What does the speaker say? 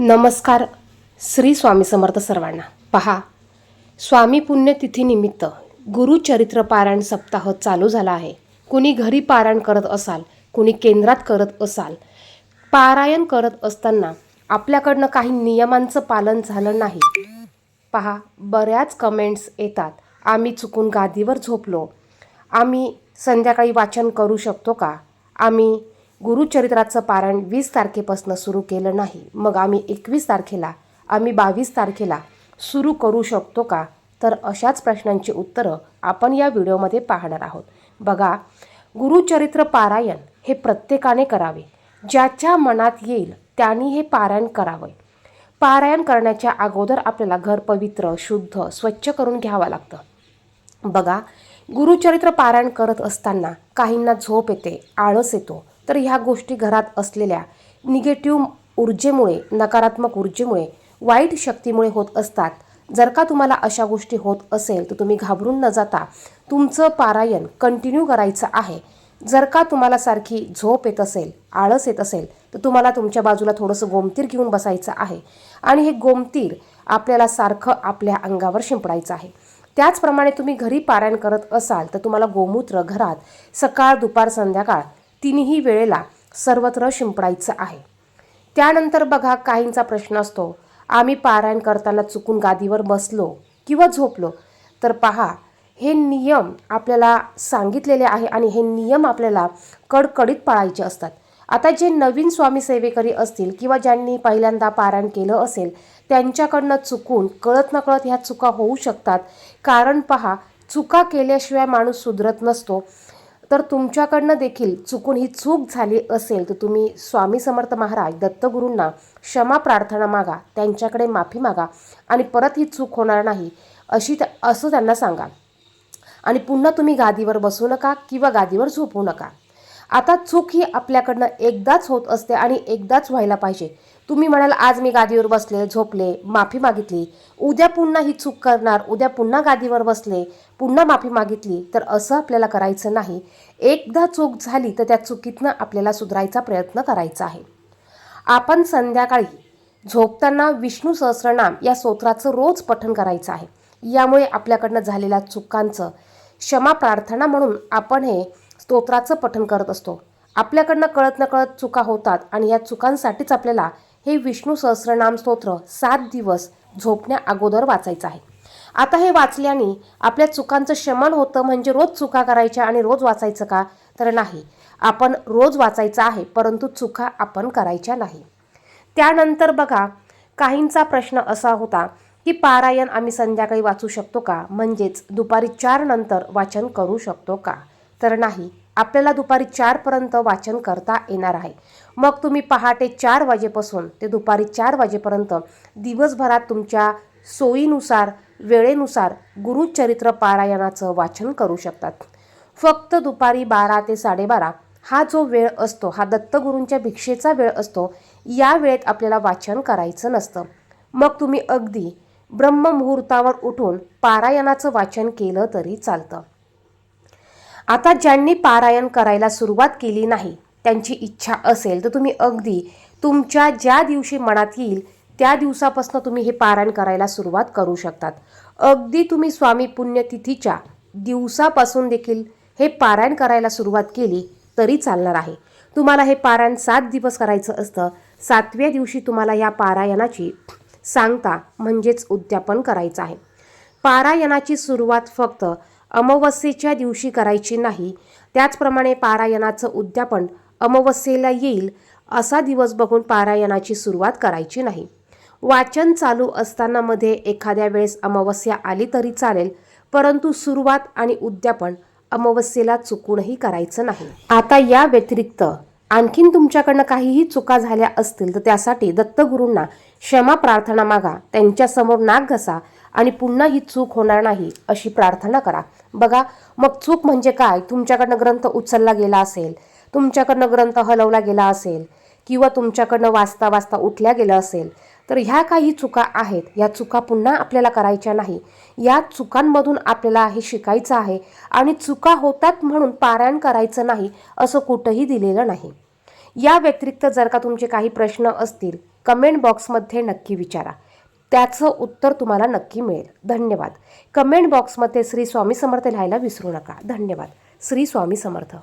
नमस्कार. श्री स्वामी समर्थ सर्वांना. पहा स्वामी पुण्यतिथीनिमित्त गुरुचरित्र पारायण सप्ताह चालू झाला आहे. कुणी घरी पारायण करत असाल कुणी केंद्रात करत असाल पारायण करत असताना आपल्याकडनं काही नियमांचं पालन झालं नाही. पहा बऱ्याच कमेंट्स येतात. आम्ही चुकून गादीवर झोपलो. आम्ही संध्याकाळी वाचन करू शकतो का? आम्ही गुरुचरित्राचं पारायण वीस तारखेपासून सुरू केलं नाही. मग आम्ही एकवीस तारखेला आम्ही बावीस तारखेला सुरू करू शकतो का? तर अशाच प्रश्नांची उत्तरं आपण या व्हिडिओमध्ये पाहणार आहोत. बघा गुरुचरित्र पारायण हे प्रत्येकाने करावे. ज्याच्या मनात येईल त्यांनी हे पारायण करावे. पारायण करण्याच्या अगोदर आपल्याला घर पवित्र शुद्ध स्वच्छ करून घ्यावं लागतं. बघा गुरुचरित्र पारायण करत असताना काहींना झोप येते आळस येतो तर ह्या गोष्टी घरात असलेल्या निगेटिव्ह ऊर्जेमुळे नकारात्मक ऊर्जेमुळे वाईट शक्तीमुळे होत असतात. जर का तुम्हाला अशा गोष्टी होत असेल तर तुम्ही घाबरून न जाता तुमचं पारायण कंटिन्यू करायचं आहे. जर का तुम्हाला सारखी झोप येत असेल आळस येत असेल तर तुम्हाला तुमच्या बाजूला थोडंसं गोमतीर घेऊन बसायचं आहे. आणि हे गोमतीर आपल्याला सारखं आपल्या अंगावर शिंपडायचं आहे. त्याचप्रमाणे तुम्ही घरी पारायण करत असाल तर तुम्हाला गोमूत्र घरात सकाळ दुपार संध्याकाळ तिन्ही वेळेला सर्वत्र शिंपडायचं आहे. त्यानंतर बघा काहींचा प्रश्न असतो आम्ही पारायण करताना चुकून गादीवर बसलो किंवा झोपलो तर पहा हे नियम आपल्याला सांगितलेले आहे आणि हे नियम आपल्याला कडकडीत पाळायचे असतात. आता जे नवीन स्वामी सेवेकरी असतील किंवा ज्यांनी पहिल्यांदा पारायण केलं असेल त्यांच्याकडनं चुकून कळत नकळत ह्या चुका होऊ शकतात. कारण पहा चुका केल्याशिवाय माणूस सुधरत नसतो. तर तुमच्याकडनं देखील चुकून ही चूक झाली असेल तर तुम्ही स्वामी समर्थ महाराज दत्तगुरूंना क्षमा प्रार्थना मागा त्यांच्याकडे माफी मागा आणि परत ही चूक होणार नाही अशी त्या- असं त्यांना सांगा. आणि पुन्हा तुम्ही गादीवर बसू नका किंवा गादीवर झोपू नका. आता चूक ही आपल्याकडनं एकदाच होत असते आणि एकदाच व्हायला पाहिजे. तुम्ही म्हणाल आज मी गादीवर बसले झोपले माफी मागितली. उद्या पुन्हा ही चूक करणार उद्या पुन्हा गादीवर बसले पुन्हा माफी मागितली. तर असं आपल्याला करायचं नाही. एकदा चूक झाली तर त्या चुकीतनं आपल्याला सुधारायचा प्रयत्न करायचा आहे. आपण संध्याकाळी झोपताना विष्णू सहस्रनाम या स्तोत्राचं रोज पठण करायचं आहे. यामुळे आपल्याकडनं झालेल्या चुकांचं क्षमा प्रार्थना म्हणून आपण हे स्तोत्राचं पठण करत असतो. आपल्याकडनं कळत नकळत चुका होतात आणि या चुकांसाठीच आपल्याला हे विष्णू सहस्रनाम स्तोत्र सात दिवस झोपण्या अगोदर वाचायचं आहे. आता हे वाचल्याने आपल्या चुकांचं शमन होतं म्हणजे रोज चुका करायच्या आणि रोज वाचायचं का? तर नाही. आपण रोज वाचायचं आहे परंतु चुका आपण करायच्या नाही. त्यानंतर बघा काहींचा प्रश्न असा होता की पारायण आम्ही संध्याकाळी वाचू शकतो का? म्हणजेच दुपारी चार नंतर वाचन करू शकतो का? तर नाही आपल्याला दुपारी चारपर्यंत वाचन करता येणार आहे. मग तुम्ही पहाटे चार वाजेपासून ते दुपारी चार वाजेपर्यंत दिवसभरात तुमच्या सोयीनुसार वेळेनुसार गुरुचरित्र पारायणाचं वाचन करू शकतात. फक्त दुपारी बारा ते साडेबारा हा जो वेळ असतो हा दत्तगुरूंच्या भिक्षेचा वेळ असतो या वेळेत आपल्याला वाचन करायचं नसतं. मग तुम्ही अगदी ब्रह्ममुहूर्तावर उठून पारायणाचं वाचन केलं तरी चालतं. आता ज्यांनी पारायण करायला सुरुवात केली नाही त्यांची इच्छा असेल तर तुम्ही अगदी तुमच्या ज्या दिवशी मनात येईल त्या दिवसापासून तुम्ही हे पारायण करायला सुरुवात करू शकतात. अगदी तुम्ही स्वामी पुण्यतिथीच्या दिवसापासून देखील हे पारायण करायला सुरुवात केली तरी चालणार आहे. तुम्हाला हे पारायण सात दिवस करायचं असतं. सातव्या दिवशी तुम्हाला या पारायणाची सांगता म्हणजेच उद्यापन करायचं आहे. पारायणाची सुरुवात फक्त अमावस्येच्या दिवशी करायची नाही. त्याचप्रमाणे पारायणाचं उद्यापन अमावस्येला येईल असा दिवस बघून पारायणाची सुरुवात करायची नाही. वाचन चालू असताना मध्ये एखाद्या वेळेस अमावस्या आली तरी चालेल परंतु सुरुवात आणि उद्यापन अमावस्येला चुकूनही करायचं नाही. आता या व्यतिरिक्त आणखीन तुमच्याकडनं काहीही चुका झाल्या असतील तर त्यासाठी दत्तगुरूंना क्षमा प्रार्थना मागा त्यांच्यासमोर नाक घसा आणि पुन्हा ही चूक होणार नाही अशी प्रार्थना करा. बघा मग चूक म्हणजे काय? तुमच्याकडनं ग्रंथ उचलला गेला असेल तुमच्याकडनं ग्रंथ हलवला गेला असेल किंवा तुमच्याकडनं वाचता वाचता उठल्या गेलं असेल तर ह्या काही चुका आहेत. या चुका पुन्हा आपल्याला करायच्या नाही. या चुकांमधून आपल्याला हे शिकायचं आहे आणि चुका होतात म्हणून पारायण करायचं नाही असं कुठंही दिलेलं नाही. या व्यतिरिक्त जर का तुमचे काही प्रश्न असतील कमेंट बॉक्समध्ये नक्की विचारा. त्याचं उत्तर तुम्हाला नक्की मिळेल. धन्यवाद. कमेंट बॉक्समध्ये श्री स्वामी समर्थ लिहायला विसरू नका. धन्यवाद. श्री स्वामी समर्थ.